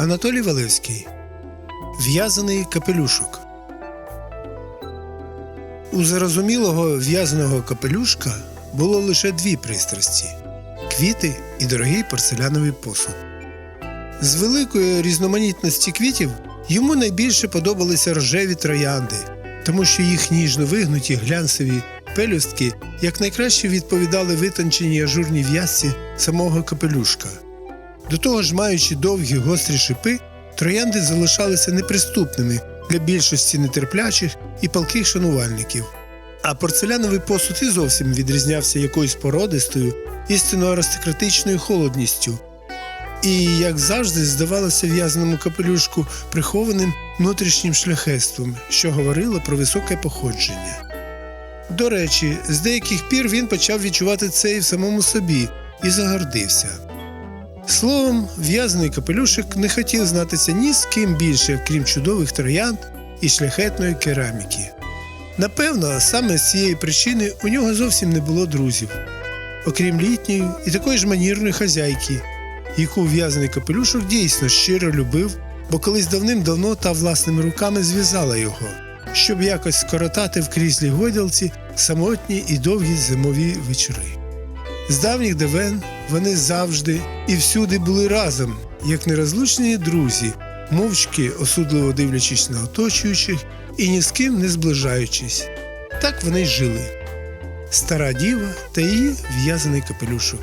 Анатолій Валевський. В'язаний капелюшок. У зарозумілого в'язаного капелюшка було лише дві пристрасті квіти і дорогий порцеляновий посуд. З великої різноманітності квітів йому найбільше подобалися рожеві троянди, тому що їх ніжно вигнуті глянцеві пелюстки якнайкраще відповідали витонченій ажурній в'язці самого капелюшка. До того ж, маючи довгі гострі шипи, троянди залишалися неприступними для більшості нетерплячих і палких шанувальників. А порцеляновий посуд і зовсім відрізнявся якоюсь породистою, істинно аристократичною холодністю. І, як завжди, здавалося в'язаному капелюшку прихованим внутрішнім шляхетством, що говорило про високе походження. До речі, з деяких пір він почав відчувати це і в самому собі і загордився. Словом, в'язаний капелюшик не хотів знатися ні з ким більше, крім чудових троянд і шляхетної кераміки. Напевно, саме з цієї причини у нього зовсім не було друзів, окрім літньої і такої ж манірної хазяйки, яку в'язаний капелюшок дійсно щиро любив, бо колись давним-давно та власними руками зв'язала його, щоб якось скоротати в кріслі гойдалці самотні і довгі зимові вечори. З давніх давен вони завжди і всюди були разом, як нерозлучні друзі, мовчки осудливо дивлячись на оточуючих і ні з ким не зближаючись. Так вони й жили. Стара діва та її в'язаний капелюшок.